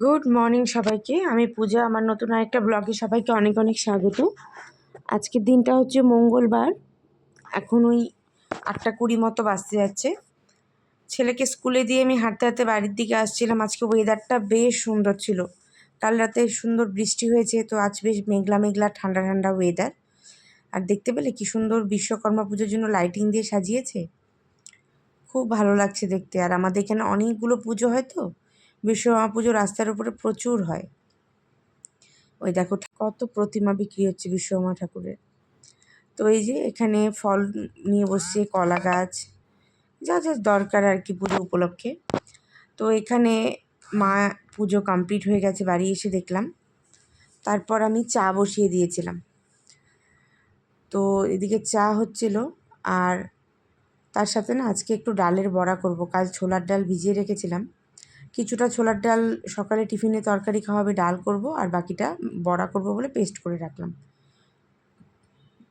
Good morning সবাইকে। আমি পূজা, আমার নতুন আরেকটা ব্লগে সবাইকে অনেক অনেক স্বাগত। আজকের দিনটা হচ্ছে মঙ্গলবার। এখন ওই আটটা কুড়ি মতো বাজতে যাচ্ছে। ছেলেকে স্কুলে দিয়ে আমি হাঁটতে হাঁটতে বাড়ির দিকে আসছিলাম। আজকে ওয়েদারটা বেশ সুন্দর ছিল। কাল রাতে সুন্দর বৃষ্টি হয়েছে, তো আজ বেশ মেঘলা মেঘলা ঠান্ডা ঠান্ডা ওয়েদার আর দেখতে পেলে কি সুন্দর বিশ্বকর্মা পুজোর জন্য লাইটিং দিয়ে সাজিয়েছে? খুব ভালো লাগছে দেখতে। আর আমাদের এখানে অনেকগুলো পুজো হয় তো। বিশ্বকর্মা পুজো রাস্তার উপরে প্রচুর হয়। ওই দেখো কত প্রতিমা বিক্রি হচ্ছে বিশ্বকর্মা ঠাকুরের। তো এই যে এখানে ফল নিয়ে বসছে, কলা গাছ, যা যা দরকার আর কি পুজো উপলক্ষে। তো এখানে মা পুজো কমপ্লিট হয়ে গেছে, বাড়ি এসে দেখলাম। তারপর আমি চা বসিয়ে দিয়েছিলাম। তো এদিকে চা হচ্ছিল আর তার সাথে না আজকে একটু ডালের বড়া করব, কাল ছোলার ডাল ভিজিয়ে রেখেছিলাম। কিছুটা ছোলার ডাল সকালে টিফিনে তরকারি খাওয়াবে, ডাল করব আর বাকিটা বড়া করব বলে পেস্ট করে রাখলাম।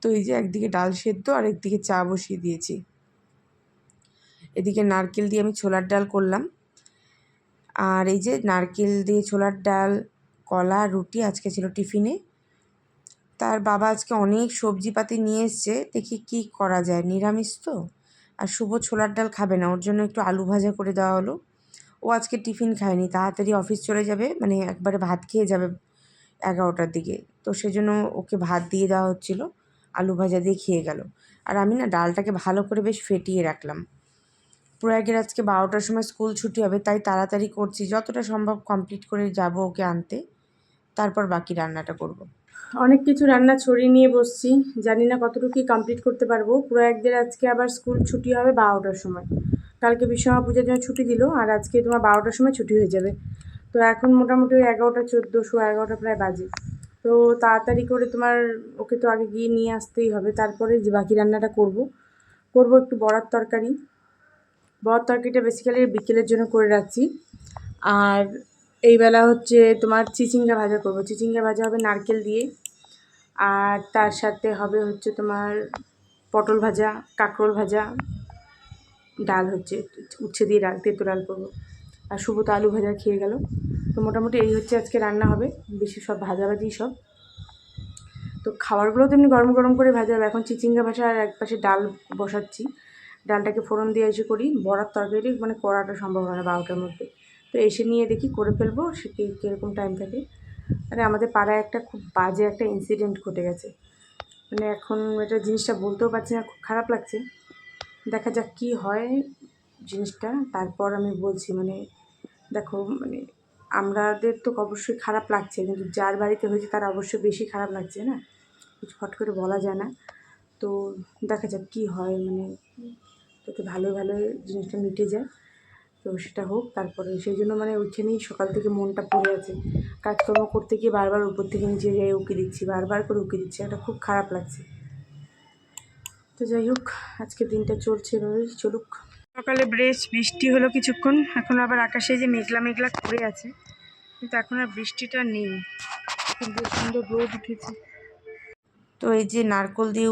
তো এই যে একদিকে ডাল সেদ্ধ আর একদিকে চা বসিয়ে দিয়েছি। এদিকে নারকেল দিয়ে আমি ছোলার ডাল করলাম। আর এই যে নারকেল দিয়ে ছোলার ডাল, কলা, রুটি আজকে ছিল টিফিনে। তার বাবা আজকে অনেক সবজিপাতি নিয়ে এসছে, দেখি কি করা যায়, নিরামিষ তো? আর শুভ ছোলার ডাল খাবে না, ওর জন্য একটু আলু ভাজা করে দেওয়া হলো। ও আজকে টিফিন খায়নি, তাড়াতাড়ি অফিস চলে যাবে মানে একবারে ভাত খেয়ে যাবে এগারোটার দিকে। তো সেজন্য ওকে ভাত দিয়ে দেওয়া হচ্ছিল, আলু ভাজা দিয়ে খেয়ে গেল। আর আমি না ডালটাকে ভালো করে বেশ ফেটিয়ে রাখলাম। প্রয়াগের আজকে বারোটার সময় স্কুল ছুটি হবে, তাই তাড়াতাড়ি করছি, যতটা সম্ভব কমপ্লিট করে যাব ওকে আনতে। তারপর বাকি রান্নাটা করব। অনেক কিছু রান্না ছড়িয়ে নিয়ে বসছি, জানি না কতটুকু কমপ্লিট করতে পারব। প্রয়াগদের আজকে আবার স্কুল ছুটি হবে বারোটার সময়। কালকে বিশ্বকর্মা পুজোর জন্য ছুটি দিল, আর আজকে তোমার বারোটার সময় ছুটি হয়ে যাবে। তো এখন মোটামুটি ওই এগারোটা চোদ্দোশো এগারোটা প্রায় বাজে। তো তাড়াতাড়ি করে তোমার ওকে তো আগে গিয়ে নিয়ে আসতেই হবে, তারপরে যে বাকি রান্নাটা করব। করব একটু বড়ার তরকারি। বড়ার তরকারিটা বেসিক্যালি বিকেলের জন্য করে রাখছি। আর এই বেলা হচ্ছে তোমার চিচিঙ্গা ভাজা করব। চিচিঙ্গা ভাজা হবে নারকেল দিয়ে। আর তার সাথে হবে হচ্ছে তোমার পটল ভাজা, কাঁকরোল ভাজা। ডাল হচ্ছে, উচ্ছে দিয়ে ডাল, তেতো ডাল করব। আর শুভ তো আলু ভাজা খেয়ে গেল। তো মোটামুটি এই হচ্ছে আজকে রান্না হবে, বেশি সব ভাজাভাজি সব। তো খাবারগুলো তো এমনি গরম গরম করে ভাজা হবে। এখন চিচিঙ্গা ভাজা আর এক পাশে ডাল বসাচ্ছি। ডালটাকে ফোড়ন দিয়ে এসে করি। বড়ার তরকারি মানে করাটা সম্ভব হয় না বারোটার মধ্যে। তো এসে নিয়ে দেখি করে ফেলব, সে কীরকম টাইম থাকে। মানে আমাদের পাড়ায় একটা খুব বাজে একটা ইনসিডেন্ট ঘটে গেছে। মানে এখন এটা জিনিসটা বলতেও পারছি না, খুব খারাপ লাগছে। দেখা যাক কী হয় জিনিসটা। তারপর আমি বলছি মানে দেখো মানে আমাদের তো অবশ্যই খারাপ লাগছে, কিন্তু যার বাড়িতে হয়েছে তার অবশ্যই বেশি খারাপ লাগছে না? কিছু ফট করে বলা যায় না। তো দেখা যাক কী হয় মানে যাতে ভালো ভালো জিনিসটা মিটে যায়। তো সেটা হোক, তারপরে সেই জন্য মানে ওইখানেই সকাল থেকে মনটা পড়ে আছে। কাজকর্ম করতে গিয়ে বারবার উপর থেকে নিচে যাই, উকি দিচ্ছি, বারবার করে উকি দিচ্ছি, এটা খুব খারাপ লাগছে। তো যাই হোক আজকে দিনটা চলছে এভাবেই চলুক। সকালে বেশ বৃষ্টি হলো কিছুক্ষণ এখন আবার আকাশে যে মেঘলা মেঘলা করে আছে কিন্তু এখন আর বৃষ্টিটা নেই। কিন্তু সুন্দর রোদ উঠেছে। তো এই যে নারকল দিয়ে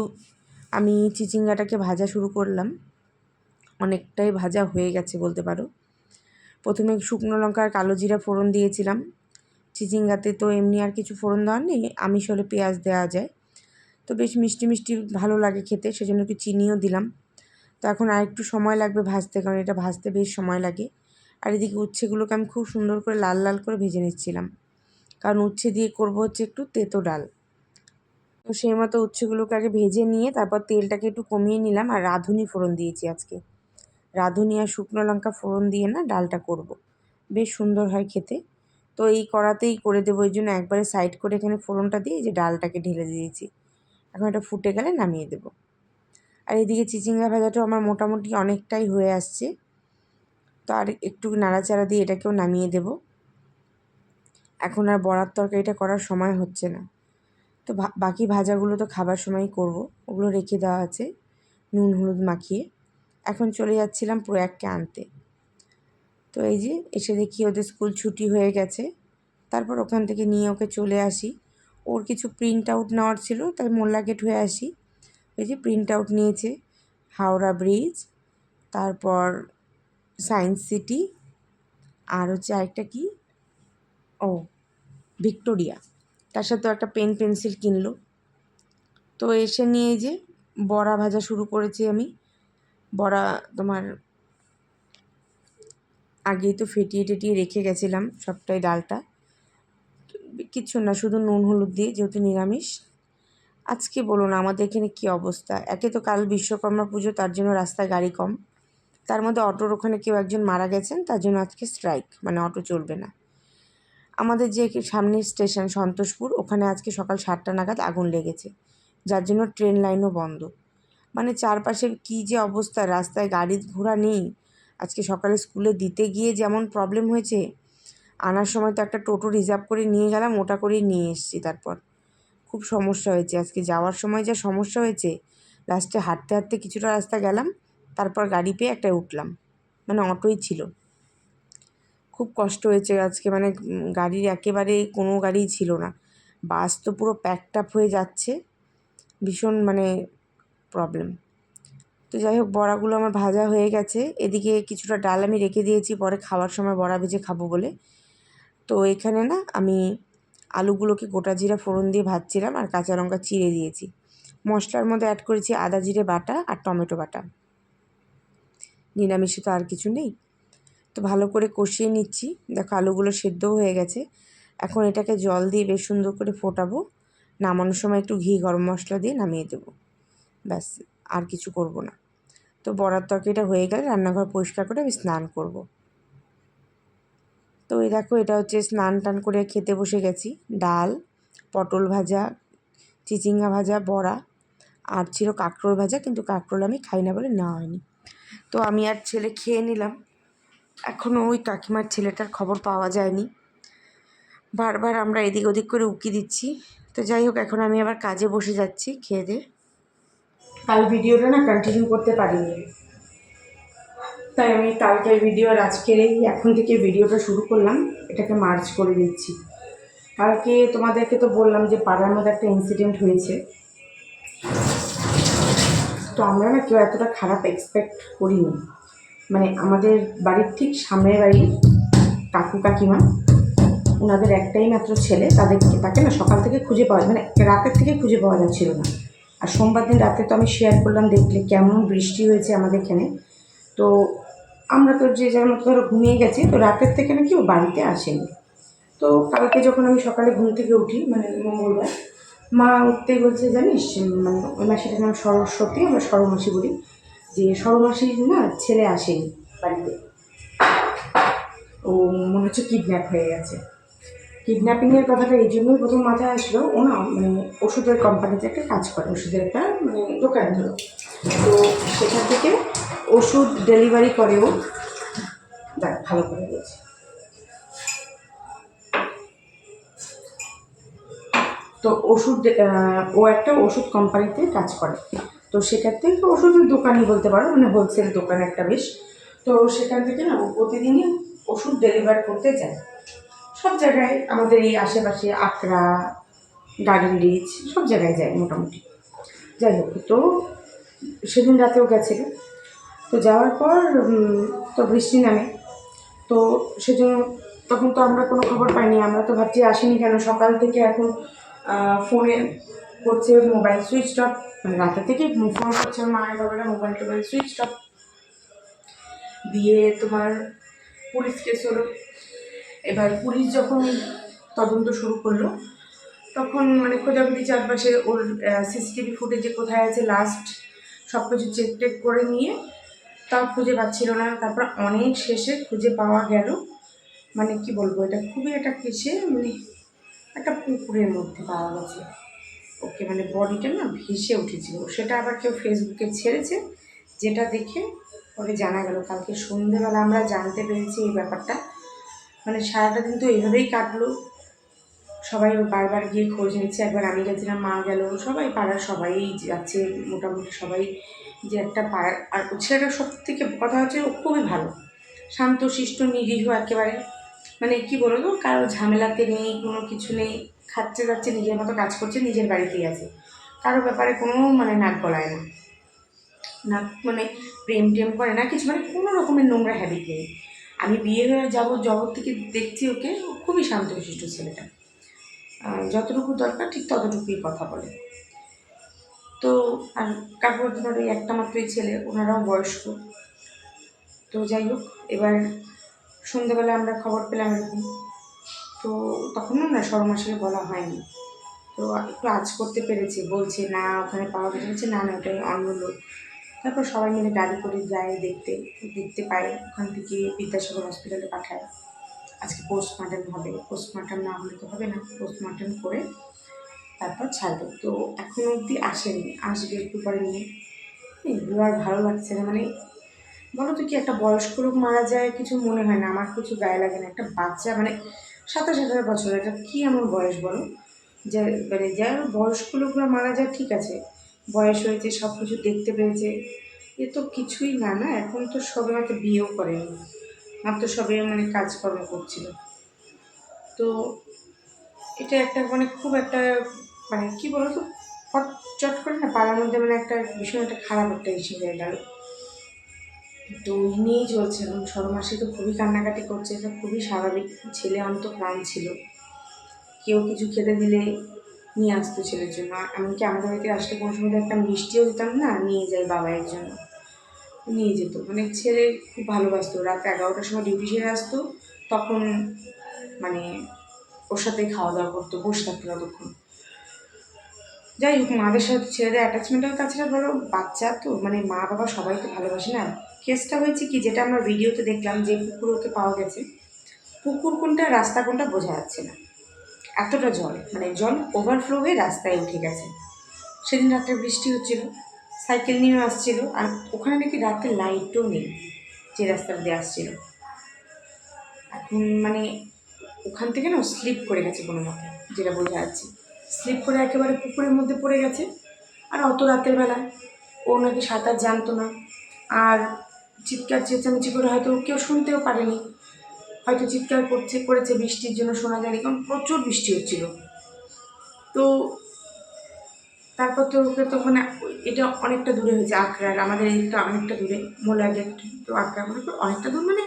আমি চিচিঙ্গাটাকে ভাজা শুরু করলাম। অনেকটাই ভাজা হয়ে গেছে বলতে পারো। প্রথমে শুকনো লঙ্কা আর কালো জিরা ফোড়ন দিয়েছিলাম। চিচিঙ্গাতে তো এমনি আর কিছু ফোড়ন দেওয়ার নেই আমিষ হলে পেঁয়াজ দেওয়া যায়। তো বেশ মিষ্টি মিষ্টি ভালো লাগে খেতে, সেজন্য একটু চিনিও দিলাম। তো এখন আর একটু সময় লাগবে ভাজতে, কারণ এটা ভাজতে বেশ সময় লাগে। আর এদিকে উচ্ছেগুলোকে আমি খুব সুন্দর করে লাল লাল করে ভেজে নিচ্ছিলাম। কারণ উচ্ছে দিয়ে করব হচ্ছে একটু তেতো ডাল। তো সেই মতো উচ্ছেগুলোকে আগে ভেজে নিয়ে তারপর তেলটাকে একটু কমিয়ে নিলাম আর রাঁধুনি ফোড়ন দিয়েছি আজকে। রাঁধুনি আর শুকনো লঙ্কা ফোড়ন দিয়ে না ডালটা করব। বেশ সুন্দর হয় খেতে। তো এই কড়াতেই করে দেবো ওই জন্য একবারে সাইড করে এখানে ফোড়নটা দিয়ে যে ডালটাকে ঢেলে দিয়েছি। এখন এটা ফুটে গেলে নামিয়ে দেব। আর এদিকে চিচিঙ্গা ভাজাটাও আমার মোটামুটি অনেকটাই হয়ে আসছে। তো আর একটু নাড়াচাড়া দিয়ে এটাকেও নামিয়ে দেব। এখন আর বড়ার তরকারিটা করার সময় হচ্ছে না। তো বাকি ভাজাগুলো তো খাবার সময় করব। ওগুলো রেখে দেওয়া আছে, নুন, হলুদ মাখিয়ে। এখন চলে যাচ্ছিলাম প্রয়াগকে আনতে। তো এই যে এসে দেখি ওদের স্কুল ছুটি হয়ে গেছে। তারপর ওখান থেকে নিয়ে ওকে চলে আসি। ওর কিছু প্রিন্ট আউট নেওয়ার ছিল, তাই মোল্লা গেট হয়ে আসি। ওই যে প্রিন্ট আউট নিয়েছে, হাওড়া ব্রিজ তারপর সায়েন্স সিটি আর হচ্ছে আরেকটা কি? ও, ভিক্টোরিয়া। তার সাথে একটা পেন পেন্সিল কিনলো। তো এসে নিয়ে যে বড়া ভাজা শুরু করেছি আমি। বড়া তোমার আগেই তো ফেটিয়ে টেটিয়ে রেখে গেছিলাম সবটাই ডালটা। কিচ্ছু না, শুধু নুন, হলুদ দিয়ে যেহেতু নিরামিষ। আজকে বলুন আমাদের এখানে কী অবস্থা? একে তো কাল বিশ্বকর্মা পুজো, তার জন্য রাস্তায় গাড়ি কম। তার মধ্যে অটোর ওখানে কেউ একজন মারা গেছেন, তার জন্য আজকে স্ট্রাইক মানে অটো চলবে না। আমাদের যে সামনের স্টেশন সন্তোষপুর, ওখানে আজকে সকাল সাতটা নাগাদ আগুন লেগেছে। যার জন্য ট্রেন লাইনও বন্ধ। মানে চারপাশে কী যে অবস্থা, রাস্তায় গাড়ি ঘোড়া নেই। আজকে সকালে স্কুলে দিতে গিয়ে যেমন প্রবলেম হয়েছে আনার সময় তো একটা টোটো রিজার্ভ করে নিয়ে গেলাম, ওটা করেই নিয়ে এসেছি তারপর। খুব সমস্যা হয়েছে। আজকে যাওয়ার সময় যা সমস্যা হয়েছে লাস্টে হাঁটতে হাঁটতে কিছুটা রাস্তা গেলাম, তারপর গাড়ি পেয়ে একটা উঠলাম। মানে অটোই ছিল। খুব কষ্ট হয়েছে আজকে মানে গাড়ির একেবারে কোনো গাড়িই ছিল না। বাস তো পুরো প্যাকড আপ হয়ে যাচ্ছে। ভীষণ মানে প্রবলেম তো যাই হোক, বড়াগুলো আমার ভাজা হয়ে গেছে। এদিকে কিছুটা ডাল আমি রেখে দিয়েছি, পরে খাওয়ার সময় বড়া ভেজে খাব বলে। তো এখানে না আমি আলুগুলোকে গোটা জিরা ফোড়ন দিয়ে ভাজছিলাম আর কাঁচা লঙ্কা চিড়ে দিয়েছি। মশলার মধ্যে অ্যাড করেছি আদা জিরে বাটা আর টমেটো বাটা। নিরামিষে তো আর কিছু নেই। তো ভালো করে কষিয়ে নিচ্ছি। দেখো আলুগুলো সেদ্ধও হয়ে গেছে। এখন এটাকে জল দিয়ে বেশ সুন্দর করে ফোটাবো। নামানোর সময় একটু ঘি গরম মশলা দিয়ে নামিয়ে দেবো। ব্যাস, আর কিছু করব না। তো বড়ার তরকারিটা হয়ে গেলে রান্নাঘর পরিষ্কার করে আমি স্নান করব। তো এই দেখো, এটা হচ্ছে স্নান টান করে খেতে বসে গেছি। ডাল, পটল ভাজা, চিচিঙ্গা ভাজা, বড়া আর ছিল কাঁকরোল ভাজা, কিন্তু কাঁকরোল আমি খাই না বলে নেওয়া হয়নি। তো আমি আর ছেলে খেয়ে নিলাম। এখনও ওই কাকিমার ছেলেটার খবর পাওয়া যায়নি। বারবার আমরা এদিক ওদিক করে উকি দিচ্ছি। তো যাই হোক, এখন আমি আবার কাজে বসে যাচ্ছি খেয়ে দিয়ে কাল ভিডিওটা না কন্টিনিউ করতে পারিনি। তাই আমি কালকের ভিডিও আর আজকের এই এখন থেকে ভিডিওটা শুরু করলাম। এটাকে মার্চ করে দিচ্ছি কালকে তোমাদেরকে তো বললাম যে পাড়ার মধ্যে একটা ইনসিডেন্ট হয়েছে। তো আমরা না কেউ এতটা খারাপ এক্সপেক্ট করিনি। মানে আমাদের বাড়ির ঠিক সামনের বাড়ি কাকু কাকিমা ওনাদের একটাই মাত্র ছেলে। তাদেরকে, তাকে না সকাল থেকে খুঁজে পাওয়া মানে রাতের থেকে খুঁজে পাওয়া যাচ্ছিল না। আর সোমবার দিন রাতে তো আমি শেয়ার করলাম দেখলে কেমন বৃষ্টি হয়েছে আমাদের এখানে। তো আমরা তো যে যার মতো ধরো ঘুমিয়ে গেছি, তো রাতের থেকে নাকি ও বাড়িতে আসেনি। তো কালকে যখন আমি সকালে ঘুম থেকে উঠি মানে মঙ্গলবার, মা উঠতেই বলছে, জানিস মানে ওই মাসিটার নাম সরস্বতী, আমরা সরমাসি বলি, যে সরমাসির না ছেলে আসেনি বাড়িতে। ও মনে হচ্ছে কিডন্যাপ হয়ে গেছে। কিডন্যাপিংয়ের কথাটা এই জন্যই প্রথম মাথায় আসলো, ও না মানে ওষুধের কোম্পানিতে একটা কাজ করে, ওষুধের একটা মানে দোকান ধরো। তো সেখান থেকে ওষুধ ডেলিভারি করেও, দেখ, ভালো করে বলছি তো ওষুধ ও একটা ওষুধ কোম্পানিতে কাজ করে। তো সেখান থেকে ওষুধের দোকানই বলতে পারো মানে হোলসেল দোকান একটা বেশ। তো সেখান থেকে না ও প্রতিদিনই ওষুধ ডেলিভার করতে যায়। সব জায়গায় আমাদের এই আশেপাশে আকরা গার্ডেন রিচ সব জায়গায় যায় মোটামুটি। যাই হোক, তো সেদিন রাতেও গেছিল। তো যাওয়ার পর তো বৃষ্টি নামে। তো সেজন্য তখন তো আমরা কোনো খবর পাইনি, আমরা তো ভাবছি আসেনি কেন? সকাল থেকে এখন ফোনে করছে মোবাইল সুইচ অফ। মানে রাতে থেকে ফোন করছে মায়ের বাবারা, মোবাইল টোবাইল সুইচ অফ। দিয়ে তোমার পুলিশ কেস হলো। এবার পুলিশ যখন তদন্ত শুরু করল, তখন মানে খোঁজাখুঁজি চারপাশে ওর সিসিটিভি ফুটেজে কোথায় আছে লাস্ট সব কিছু চেক টেক করে নিয়ে তাও খুঁজে পাচ্ছিল না। তারপর অনেক শেষে খুঁজে পাওয়া গেল। মানে কি বলব, এটা খুবই একটা কেসে মানে একটা পুকুরের মধ্যে পাওয়া গেছে। ওকে মানে বডিটা না ভেসে উঠেছিল। সেটা আবার কেউ ফেসবুকে ছেড়েছে, যেটা দেখে পরে জানা গেল। কালকে সন্ধেবেলা আমরা জানতে পেরেছি এই ব্যাপারটা। মানে সারাটা দিন তো এইভাবেই কাটলো। সবাই বারবার গিয়ে খোঁজ নিচ্ছে, একবার আমি গেছিলাম, মা গেল, সবাই পাড়ার সবাই যাচ্ছে, মোটামুটি সবাই যে একটা পাড়ার, আর ছেলেটা সব থেকে কথা হচ্ছে ও খুবই ভালো। শান্ত, শিষ্ট, নিরীহ একেবারে। মানে কি বলো তো কারও ঝামেলাতে নেই, কোনো কিছু নেই, খাচ্ছে যাচ্ছে, নিজের মতো কাজ করছে, নিজের বাড়িতেই আছে। কারও ব্যাপারে কোনো মানে নাক গলায় না। না মানে প্রেম টেম করে না কিছু মানে কোনো রকমের নোংরা হ্যাবিট নেই। আমি বিয়ে হয়ে যাব, জগৎ থেকে দেখছি ওকে খুবই শান্তশিষ্ট ছেলেটা। যতটুকু দরকার ঠিক ততটুকুই কথা বলে। তো আর কাকুর ধর ওই একটা মাত্রই ছেলে ওনারাও বয়স্ক। তো যাই হোক এবার সন্ধ্যেবেলা আমরা খবর পেলাম এরকম। তো তখনও না শর্মাশালে বলা হয়নি। তো একটু আজ করতে পেরেছে বলছে না ওখানে পাওয়া গেছে বলছে না না ওটাই অন্য লোক। তারপর সবাই মিলে গাড়ি করে যায় দেখতে দেখতে পায় ওখান থেকে বিদ্যাসাগর হসপিটালে পাঠায়। আজকে পোস্টমর্টম হবে। পোস্টমর্টম না হলে তো হবে না। পোস্টমর্টম করে তারপর ছাড়বে। তো এখন অবধি আসেনি। আসবে একটু পরে নিয়ে। এগুলো আর ভালো লাগছে না। মানে বলো তো কি, একটা বয়স্ক লোক মারা যায়, কিছু মনে হয় না। আমার কিছু গায়ে লাগে না। একটা বাচ্চা মানে সাতাশ আঠারো বছর এটা কী এমন বয়স বলো? যে মানে যার বয়স্ক লোকরা মারা যায়, ঠিক আছে। বয়স হয়েছে সব কিছু দেখতে পেয়েছে। এ তো কিছুই না না? এখন তো সবাই হয়তো বিয়েও করেনি। মাত্র সবে মানে কাজকর্ম করছিল। তো এটা একটা মানে খুব একটা মানে কী বলো তো ফট চট করে না পাড়ার মধ্যে মানে একটা ভীষণ একটা খারাপ একটা ইস্যু হয়ে গেল। তো ওই নিয়েই চলছে এখন। সরমাসি তো খুবই কান্নাকাটি করছে। এটা খুবই স্বাভাবিক। ছেলে অন্ত প্রাণ ছিল। কেউ কিছু খেতে দিলে নিয়ে আসতো ছেলের জন্য। এমনকি আমাদের বাড়িতে আসলে কোনো সময় একটা মিষ্টিও দিতাম না, নিয়ে যাই বাবাইয়ের জন্য। নিয়ে যেত। মানে ছেলে খুব ভালোবাসতো। রাত এগারোটার সময় ডিউটি সেরে আসতো, তখন মানে ওর সাথে খাওয়া দাওয়া করতো, বসে থাকতো ততক্ষণ। যাই হোক, মাদের সাথে ছেলেদের অ্যাটাচমেন্টও তাছাড়া বলো বাচ্চা তো মানে মা বাবা সবাই তো ভালোবাসে না? কেসটা হয়েছে কি, যেটা আমরা ভিডিওতে দেখলাম যে পুকুর ওকে পাওয়া গেছে। পুকুর কোনটা, রাস্তা কোনটা বোঝা যাচ্ছে না। এতটা জল মানে জল ওভারফ্লো হয়ে রাস্তায় উঠে গেছে। সেদিন রাত্রে বৃষ্টি হচ্ছিল। সাইকেল নিয়ে আসছিল, আর ওখানে নাকি রাতে লাইটও নেই, যে রাস্তাটা দিয়ে আসছিল। এখন মানে ওখান থেকে না স্লিপ করে গেছে কোনো মতে, যেটা বোঝা যাচ্ছে। স্লিপ করে একেবারে পুকুরের মধ্যে পড়ে গেছে, আর অত রাতের বেলা। ও নাকি সাঁতার জানতো না, আর চিৎকার চেঁচামেচি করে হয়তো কেউ শুনতেও পারেনি। হয়তো চিৎকার করছে, করেছে বৃষ্টির জন্য শোনা যায়নি, কারণ প্রচুর বৃষ্টি হচ্ছিল। তো তারপর তো ওকে তখন এটা অনেকটা দূরে হয়েছে আখড়ার আমাদের এইটা অনেকটা দূরে মোলা গেট তো আখড়া মনে করো অনেকটা দূর মানে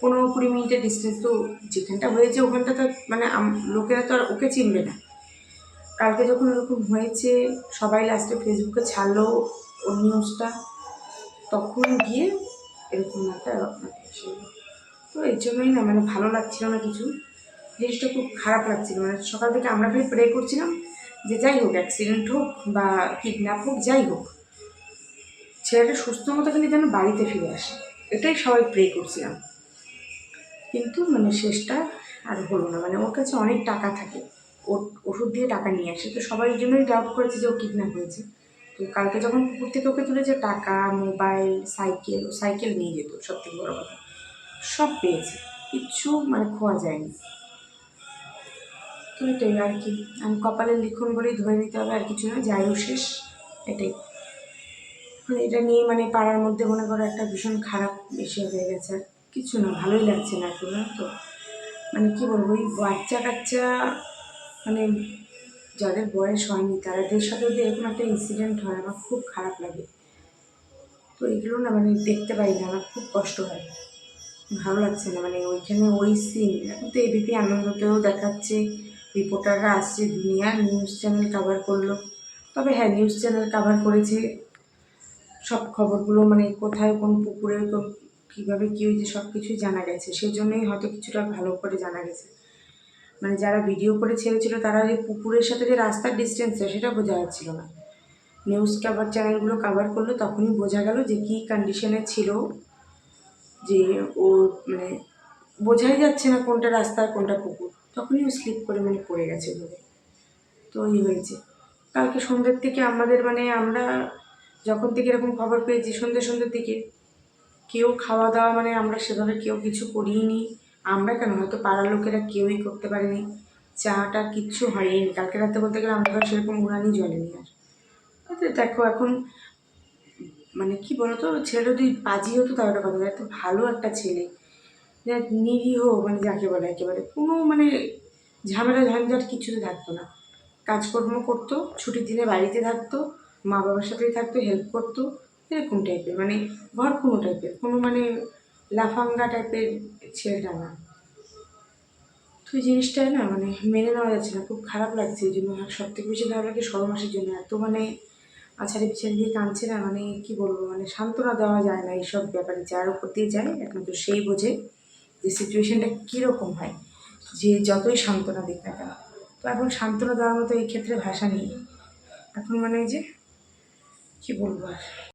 পনেরো কুড়ি মিনিটের ডিস্টেন্স তো যেখানটা হয়েছে ওখানটা তো মানে লোকেরা তো আর ওকে চিনবে না। কালকে যখন এরকম হয়েছে, সবাই লাস্টে ফেসবুকে ছাড়লো ওর নিউজটা তখন গিয়ে এরকম একটা তো এর জন্যই না মানে ভালো লাগছিল না কিছু। জিনিসটা খুব খারাপ লাগছিল মানে সকাল থেকে আমরা খালি প্রে করছিলাম যে যাই হোক অ্যাক্সিডেন্ট হোক বা কিডন্যাপ হোক, যাই হোক, ছেলেটা সুস্থ মতো খালি যেন বাড়িতে ফিরে আসে। এটাই সবাই প্রে করছিলাম। কিন্তু মানে শেষটা আর হলো না। মানে ওর কাছে অনেক টাকা থাকে। ওর ওষুধ দিয়ে টাকা নিয়ে আসে। তো সবাই জন্যই ডাউট করেছে যে ও কিডন্যাপ হয়েছে। তো কালকে যখন পুকুর থেকে ওকে তুলেছে, টাকা মোবাইল সাইকেল সাইকেল নিয়ে যেত সব থেকে বড় কথা। সব পেয়েছে। কিচ্ছু মানে খোয়া যায়নি। তো এটাই আর কি। আমি কপালের লিখুন বলেই ধরে নিতে হবে, আর কিছু না যাইও শেষ। এটাই। মানে এটা নিয়ে মানে পাড়ার মধ্যে মনে করো একটা ভীষণ খারাপ বিষয় হয়ে গেছে। আর কিছু না, ভালোই লাগছে না এখন তো? মানে কী বলব ওই বাচ্চা কাচ্চা মানে যাদের বয়স হয়নি, তাদের সাথে যদি এরকম একটা ইনসিডেন্ট হয়, আমার খুব খারাপ লাগে। তো এগুলো না মানে দেখতে পাই না, আমার খুব কষ্ট হয়। ভালো লাগছে না মানে ওইখানে ওই সিন এখন তো এবিপি আনন্দতেও দেখাচ্ছে। রিপোর্টাররা আসছে, দুনিয়া নিউজ চ্যানেল কাভার করল। তবে হ্যাঁ নিউজ চ্যানেল কাভার করেছে। সব খবরগুলো মানে কোথায়, কোন পুকুরে কীভাবে, কী হয়েছে, সব কিছুই জানা গেছে। সেই জন্যই হয়তো কিছুটা ভালো করে জানা গেছে। মানে যারা ভিডিও করে ছেড়েছিল, তারা যে পুকুরের সাথে যে রাস্তার ডিস্টেন্সটা সেটা বোঝা যাচ্ছিল না। নিউজ কাভার চ্যানেলগুলো কাভার করল, তখনই বোঝা গেল যে কী কন্ডিশনে ছিল, যে ও মানে বোঝাই যাচ্ছে না কোনটা রাস্তা, কোনটা পুকুর। তখনই ও স্লিপ করে মানে পড়ে গেছে ধরে তো ওই হয়েছে। কালকে সন্ধ্যের থেকে আমাদের মানে আমরা যখন থেকে এরকম খবর পেয়েছি, সন্ধ্যে সন্ধ্যের দিকে কেউ খাওয়া দাওয়া মানে আমরা সেভাবে কেউ কিছু করিনি। আমরা কেন? হয়তো পাড়ার লোকেরা কেউই করতে পারেনি। চাটা কিচ্ছু হয়নি। কালকে রাতে বলতে গেলে আমরা সেরকম উড়ানি জ্বলেনি আর। দেখো এখন মানে কি বলতো? ছেলেটা যদি বাজি হতো তাহলে কথা এত ভালো একটা ছেলে। নিরীহ মানে যাকে বলে একেবারে, কোনো মানে ঝামেলা ঝঞ্ঝাট কিছুতে থাকতো না। কাজকর্ম করতো, ছুটির দিনে বাড়িতে থাকতো মা বাবার সাথেই থাকতো হেল্প করতো, এরকম টাইপের মানে ঘর কোনো টাইপের কোনো মানে লাফাঙ্গা টাইপের ছেলেটা না। তো এই জিনিসটা না মানে মেনে নেওয়া যাচ্ছে না, খুব খারাপ লাগছে এই জন্য সব থেকে বেশি খারাপ লাগে ষোলো মাসের জন্য। এত মানে আছাড়ে পিছনে দিয়ে কাঁদছে না মানে কি বলব মানে সান্ত্বনা দেওয়া যায় না এইসব ব্যাপারে, যার উপর দিয়ে যায়, একমাত্র সেই বোঝে। যে সিচুয়েশানটা কীরকম হয়, যে যতই সান্ত্বনা দিক না কেন। তো এখন সান্ত্বনা দেওয়ার মতো এই ক্ষেত্রে ভাষা নেই। এখন মানে যে, কী বলব আর?